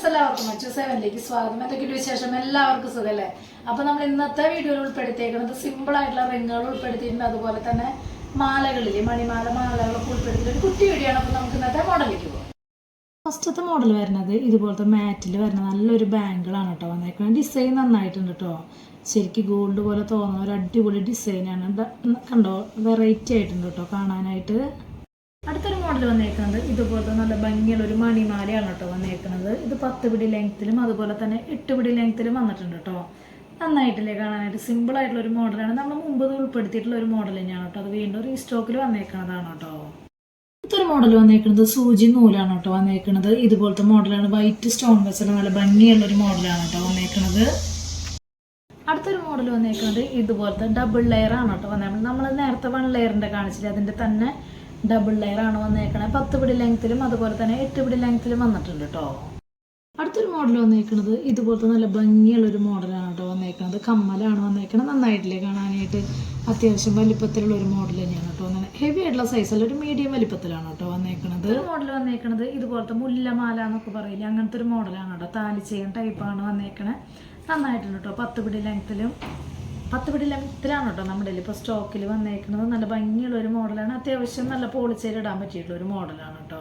Friends എല്ലാവർക്കും മറ്റു സെവനിലേക്ക് സ്വാഗതം. എന്തൊക്കെയുണ്ട് വിശേഷം? എല്ലാവർക്കും സുഖല്ലേ? അപ്പൊ നമ്മൾ ഇന്നത്തെ വീഡിയോയിൽ ഉൾപ്പെടുത്തിയേക്കുന്നത് സിമ്പിൾ ആയിട്ടുള്ള റിങ്ങുകൾ ഉൾപ്പെടുത്തിയിട്ടുണ്ട്. അതുപോലെ തന്നെ മാലകളിൽ മണിമാല മാലകളൊക്കെ ഉൾപ്പെടുത്തിയിട്ട് ഒരു കുട്ടി വീഡിയോ ആണ്. അപ്പൊ നമുക്ക് ഇന്നത്തെ മോഡലിലേക്ക് പോകാം ഫസ്റ്റത്തെ മോഡൽ വരുന്നത് ഇതുപോലത്തെ മാറ്റിൽ വരുന്ന നല്ലൊരു ബാങ്കിളാണ് കേട്ടോ വന്നേക്കുന്നത്. ഡിസൈൻ നന്നായിട്ടുണ്ട് കേട്ടോ. ശരിക്കും ഗോൾഡ് പോലെ തോന്നുന്ന ഒരു അടിപൊളി ഡിസൈനാണ് കണ്ടോ? വെറൈറ്റി ആയിട്ടുണ്ട് കേട്ടോ കാണാനായിട്ട്. അടുത്തൊരു മോഡൽ വന്നേക്കുന്നത് ഇതുപോലത്തെ നല്ല ഭംഗിയുള്ള ഒരു മണിമാലയാണ് കേട്ടോ വന്നേക്കുന്നത്. ഇത് പത്ത് പിടി ലെങ്ത്തിലും അതുപോലെ തന്നെ എട്ട് പിടി ലെങ്ത്തിലും വന്നിട്ടുണ്ട് കേട്ടോ. നന്നായിട്ടില്ലേ കാണാനായിട്ട്? സിമ്പിൾ ആയിട്ടുള്ള ഒരു മോഡലാണ് നമ്മൾ മുമ്പ് ഉൾപ്പെടുത്തിയിട്ടുള്ള ഒരു മോഡൽ തന്നെയാണ് കേട്ടോ. അത് വീണ്ടും റീസ്റ്റോക്കിൽ വന്നേക്കുന്നതാണ് കേട്ടോ. അടുത്തൊരു മോഡൽ വന്നേക്കുന്നത് സൂചി നൂലാണ് കേട്ടോ വന്നേക്കുന്നത്. ഇതുപോലത്തെ മോഡലാണ് വൈറ്റ് സ്റ്റോൺ വെച്ചുള്ള നല്ല ഭംഗിയുള്ള ഒരു മോഡലാണ് കേട്ടോ വന്നേക്കുന്നത്. അടുത്തൊരു മോഡൽ വന്നേക്കുന്നത് ഇതുപോലത്തെ ഡബിൾ ലെയർ ആണ് കേട്ടോ വന്നേക്കുന്നത് നമ്മൾ നേരത്തെ വൺ ലെയറിന്റെ കാണിച്ചില്ല? അതിന്റെ തന്നെ ഡബിൾ ലെയർ ആണ് വന്നേക്കണത് പത്ത് പിടി ലെങ്ത്തിലും അതുപോലെ തന്നെ എട്ട് പിടി ലെങ്ത്തിലും വന്നിട്ടുണ്ട് കേട്ടോ അടുത്തൊരു മോഡൽ വന്നേക്കുന്നത് ഇതുപോലത്തെ നല്ല ഭംഗിയുള്ള ഒരു മോഡലാണ് കേട്ടോ വന്നേക്കുന്നത് കമ്മലാണ് വന്നേക്കുന്നത് നന്നായിട്ടില്ലേ കാണാനായിട്ട്? അത്യാവശ്യം വലിപ്പത്തിലുള്ള ഒരു മോഡൽ തന്നെയാണ് കേട്ടോ ഹെവി ആയിട്ടുള്ള സൈസല്ല ഒരു മീഡിയം വലിപ്പത്തിലാണ് കേട്ടോ വന്നേക്കുന്നത് മോഡൽ വന്നേക്കുന്നത് ഇതുപോലത്തെ മുല്ലമാല എന്നൊക്കെ പറയില്ലേ? അങ്ങനത്തെ ഒരു മോഡലാണ് കേട്ടോ താലി ചെയ്യാൻ ടൈപ്പാണ് വന്നേക്കണത് നന്നായിട്ടുണ്ട് കേട്ടോ പത്ത് പിടി ലെങ്ത്തിലും പത്ത് പിടി ലെങ്ത്തിലാണ് കേട്ടോ നമ്മുടെ ഇപ്പോൾ സ്റ്റോക്കിൽ വന്നേക്കുന്നത്. നല്ല ഭംഗിയുള്ള ഒരു മോഡലാണ്. അത്യാവശ്യം നല്ല പോളിച്ചേരി ഇടാൻ പറ്റിയിട്ടുള്ള ഒരു മോഡലാണ് കേട്ടോ.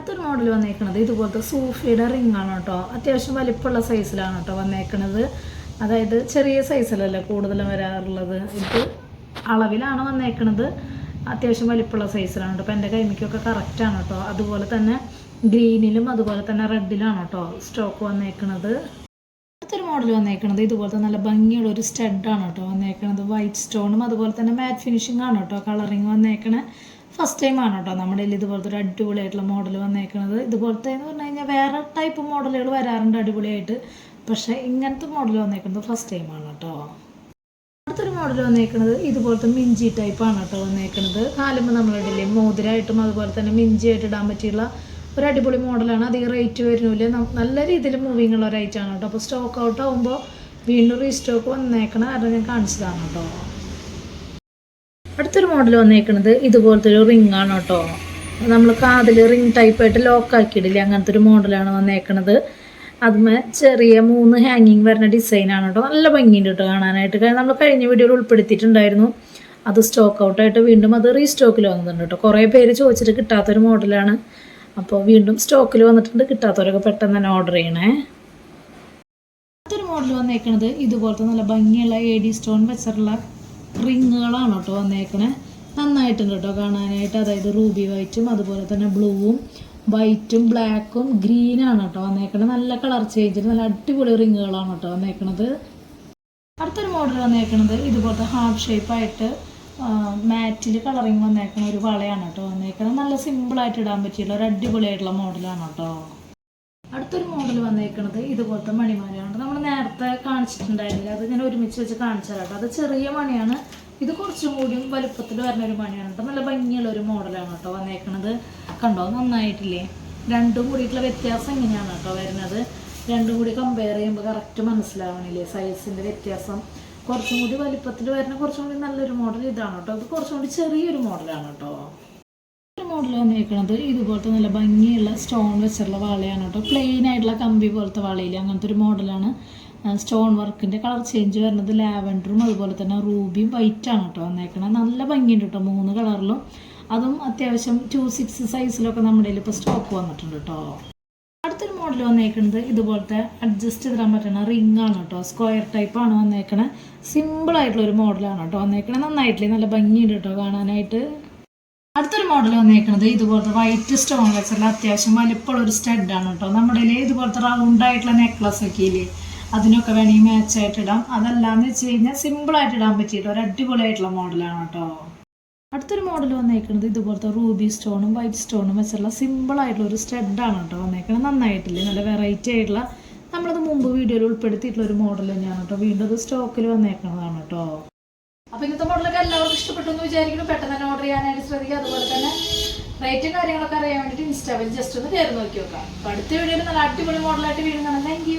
അടുത്തൊരു മോഡൽ വന്നേക്കുന്നത് ഇതുപോലത്തെ സൂഫിയുടെ റിംഗ് ആണ് കേട്ടോ. അത്യാവശ്യം വലിപ്പമുള്ള സൈസിലാണ് കേട്ടോ വന്നേക്കുന്നത്. അതായത് ചെറിയ സൈസിലല്ല കൂടുതലും വരാറുള്ളത്? ഇത് അളവിലാണ് വന്നേക്കുന്നത്. അത്യാവശ്യം വലിപ്പമുള്ള സൈസിലാണ് കേട്ടോ. അപ്പോൾ എന്റെ കൈമിക്കൊക്കെ കറക്റ്റാണ് കേട്ടോ. അതുപോലെ തന്നെ ഗ്രീനിലും അതുപോലെ തന്നെ റെഡിലാണ് കേട്ടോ സ്റ്റോക്ക് വന്നേക്കുന്നത്. അടുത്തൊരു മോഡൽ വന്നേക്കണത്. ഇതുപോലത്തെ നല്ല ഭംഗിയുള്ള ഒരു സ്റ്റഡാണ് കേട്ടോ വന്നേക്കണത്. വൈറ്റ് സ്റ്റോണും അതുപോലെ തന്നെ മാറ്റ് ഫിനിഷിംഗ് ആണ് കേട്ടോ കളറിങ് വന്നേക്കണ. ഫസ്റ്റ് ടൈം ആണ് കേട്ടോ നമ്മുടെ കയ്യിൽ ഇതുപോലത്തെ ഒരു അടിപൊളിയായിട്ടുള്ള മോഡൽ വന്നേക്കണത്. ഇതുപോലത്തെ എന്ന് പറഞ്ഞു കഴിഞ്ഞാൽ വേറെ ടൈപ്പ് മോഡലുകൾ വരാറുണ്ട് അടിപൊളിയായിട്ട്. പക്ഷേ ഇങ്ങനത്തെ മോഡൽ വന്നേക്കുന്നത് ഫസ്റ്റ് ടൈം ആണ് കേട്ടോ അടുത്തൊരു മോഡൽ വന്നേക്കുന്നത് ഇതുപോലത്തെ മിഞ്ചി ടൈപ്പാണ് കേട്ടോ വന്നേക്കുന്നത് കാലുമ്പോൾ നമ്മളിടില്ലേ മോതിരായിട്ടും അതുപോലെ തന്നെ മിഞ്ചി ആയിട്ട് ഇടാൻ പറ്റിയുള്ള ഒരു അടിപൊളി മോഡലാണ്. അധികം റേറ്റ് വരുന്നില്ല. നല്ല രീതിയിൽ മൂവിങ് ഉള്ള ഒരു ഐറ്റാണ് കേട്ടോ. അപ്പോൾ സ്റ്റോക്ക് ഔട്ട് ആകുമ്പോൾ വീണ്ടും റീസ്റ്റോക്ക് വന്നേക്കണം കാരണം ഞാൻ കാണിച്ചതാണ് കേട്ടോ. അടുത്തൊരു മോഡൽ വന്നേക്കുന്നത് ഇതുപോലത്തെ ഒരു റിംഗ് ആണ് കേട്ടോ. നമ്മൾ കാതിൽ റിംഗ് ടൈപ്പായിട്ട് ലോക്ക് ആക്കിയിടില്ല? അങ്ങനത്തെ ഒരു മോഡലാണ് വന്നേക്കണത്. അതുമേ ചെറിയ മൂന്ന് ഹാങ്ങിങ് വരുന്ന ഡിസൈനാണ് കേട്ടോ. നല്ല ഭംഗിയുണ്ട് കേട്ടോ കാണാനായിട്ട്. കാരണം നമ്മൾ കഴിഞ്ഞ വീഡിയോയിൽ ഉൾപ്പെടുത്തിയിട്ടുണ്ടായിരുന്നു. അത് സ്റ്റോക്ക് ഔട്ടായിട്ട് വീണ്ടും അത് റീസ്റ്റോക്കിൽ വന്നിട്ടുണ്ട് കേട്ടോ. കുറേ പേര് ചോദിച്ചിട്ട് കിട്ടാത്തൊരു മോഡലാണ് അപ്പോൾ വീണ്ടും സ്റ്റോക്കിൽ വന്നിട്ടുണ്ട്. കിട്ടാത്തവരൊക്കെ പെട്ടെന്ന് തന്നെ ഓർഡർ ചെയ്യണേ. മറ്റൊരു മോഡൽ വന്നേക്കണത് ഇതുപോലത്തെ നല്ല ഭംഗിയുള്ള എ ഡി സ്റ്റോൺ വെച്ചിട്ടുള്ള റിങ്ങുകളാണ് കേട്ടോ വന്നേക്കണേ. നന്നായിട്ടുണ്ട് കേട്ടോ കാണാനായിട്ട്. അതായത് റൂബി വൈറ്റും അതുപോലെ തന്നെ ബ്ലൂവും വൈറ്റും ബ്ലാക്കും ഗ്രീനാണ് കേട്ടോ വന്നേക്കണത് നല്ല കളർ ചേഞ്ചിൽ നല്ല അടിപൊളി റിങ്ങുകളാണ് കേട്ടോ വന്നേക്കണത്. അടുത്തൊരു മോഡൽ വന്നേക്കണത് ഇതുപോലത്തെ ഹാർട്ട് ഷേപ്പായിട്ട് മാറ്റിൽ കളറിങ് വന്നേക്കണ ഒരു വളയാണ് കേട്ടോ വന്നേക്കണത് നല്ല സിമ്പിളായിട്ട് ഇടാൻ പറ്റിയുള്ള ഒരു അടിപൊളിയായിട്ടുള്ള മോഡലാണ് കേട്ടോ അടുത്തൊരു മോഡൽ വന്നേക്കണത് ഇതുപോലത്തെ മണിമാലയാണ് നമ്മൾ നേരത്തെ കാണിച്ചിട്ടുണ്ടായിരുന്നില്ല. അത് ഞാൻ ഒരുമിച്ച് വെച്ച് കാണിച്ചാൽ കേട്ടോ അത് ചെറിയ മണിയാണ്. ഇത് കുറച്ചും കൂടി വലുപ്പത്തിൽ വരുന്ന ഒരു മണിയാണ് കേട്ടോ നല്ല ഭംഗിയുള്ള ഒരു മോഡലാണ് കേട്ടോ വന്നേക്കണത്. കണ്ടോ? നന്നായിട്ടില്ലേ? രണ്ടും കൂടിയിട്ടുള്ള വ്യത്യാസം ഇങ്ങനെയാണ് കേട്ടോ വരുന്നത്. രണ്ടും കൂടി കമ്പയർ ചെയ്യുമ്പോൾ കറക്റ്റ് മനസ്സിലാവണില്ലേ? സൈസിന്റെ വ്യത്യാസം. കുറച്ചും കൂടി വലിപ്പത്തിൽ വരുന്ന കുറച്ചും കൂടി നല്ലൊരു മോഡൽ ഇതാണ് കേട്ടോ ഇത് കുറച്ചും കൂടി ചെറിയൊരു മോഡലാണ് കേട്ടോ ഒരു മോഡൽ വന്നിരിക്കുന്നത് ഇതുപോലത്തെ നല്ല ഭംഗിയുള്ള സ്റ്റോൺ വെച്ചുള്ള വളയാണ് കേട്ടോ പ്ലെയിൻ ആയിട്ടുള്ള കമ്പി പോലത്തെ വളയിൽ അങ്ങനത്തെ ഒരു മോഡലാണ് സ്റ്റോൺ വർക്കിന്റെ കളർ ചേഞ്ച് വരുന്നത് ലാവൻഡറും അതുപോലെ തന്നെ റൂബിയും വൈറ്റാണ് കേട്ടോ വന്നേക്കണത് നല്ല ഭംഗിയുണ്ട് കേട്ടോ മൂന്ന് കളറിലും അതും അത്യാവശ്യം ടു സിക്സ് സൈസിലൊക്കെ നമ്മുടെ ഇപ്പോൾ സ്റ്റോക്ക് വന്നിട്ടുണ്ട് കേട്ടോ മോഡൽ വന്നേക്കുന്നത് ഇതുപോലത്തെ അഡ്ജസ്റ്റ് ചെയ്തിടാൻ പറ്റുന്ന റിംഗ് ആണ് കേട്ടോ സ്ക്വയർ ടൈപ്പ് ആണ് വന്നേക്കണേ. സിമ്പിൾ ആയിട്ടുള്ള ഒരു മോഡലാണ് കേട്ടോ വന്നേക്കണേ. നന്നായിട്ടില്ലേ? നല്ല ഭംഗിയുണ്ട് കേട്ടോ കാണാനായിട്ട്. അടുത്തൊരു മോഡൽ വന്നേക്കുന്നത് ഇതുപോലത്തെ വൈറ്റ് സ്റ്റോൺ വെച്ചുള്ള അത്യാവശ്യം വലിപ്പമുള്ള ഒരു ആണ് കേട്ടോ നമ്മുടെ ഇതുപോലത്തെ റൗണ്ട് ആയിട്ടുള്ള നെക്ലസ് ഒക്കെ ഇല്ലേ? അതിനൊക്കെ വേണമെങ്കിൽ മാച്ച് ആയിട്ട് ഇടാം. അതല്ലാന്ന് വെച്ച് കഴിഞ്ഞാൽ സിമ്പിൾ ആയിട്ട് ഇടാൻ പറ്റിയിട്ട് ഒരു അടിപൊളിയായിട്ടുള്ള മോഡലാണ് കേട്ടോ അടുത്തൊരു മോഡൽ വന്നേക്കുന്നത് ഇതുപോലത്തെ റൂബി സ്റ്റോണും വൈറ്റ് സ്റ്റോണും വെച്ചുള്ള സിമ്പിൾ ആയിട്ടുള്ള ഒരു സ്റ്റെഡാണ് കേട്ടോ വന്നേക്കുന്നത് നന്നായിട്ടില്ലേ? നല്ല വെറൈറ്റി ആയിട്ടുള്ള. നമ്മളത് മുമ്പ് വീഡിയോയിൽ ഉൾപ്പെടുത്തിയിട്ടുള്ള ഒരു മോഡൽ തന്നെയാണ് കേട്ടോ. വീണ്ടും അത് സ്റ്റോക്കിൽ വന്നേക്കുന്നതാണ് കേട്ടോ. അപ്പോൾ ഇന്നത്തെ മോഡലൊക്കെ എല്ലാവർക്കും ഇഷ്ടപ്പെട്ടു എന്ന് വിചാരിക്കുന്നു. പെട്ടെന്ന് തന്നെ ഓർഡർ ചെയ്യാനായിട്ട് ശ്രദ്ധിക്കുക. അതുപോലെ തന്നെ റേറ്റും കാര്യങ്ങളൊക്കെ അറിയാൻ വേണ്ടിയിട്ട് ഇൻസ്റ്റാവിൽ ജസ്റ്റ് ഒന്ന് കയറി നോക്കി നോക്കാം. അടുത്ത വീഡിയോയിൽ നല്ല അടിപൊളി മോഡലായിട്ട് വീണ്ടും കാണാം. താങ്ക്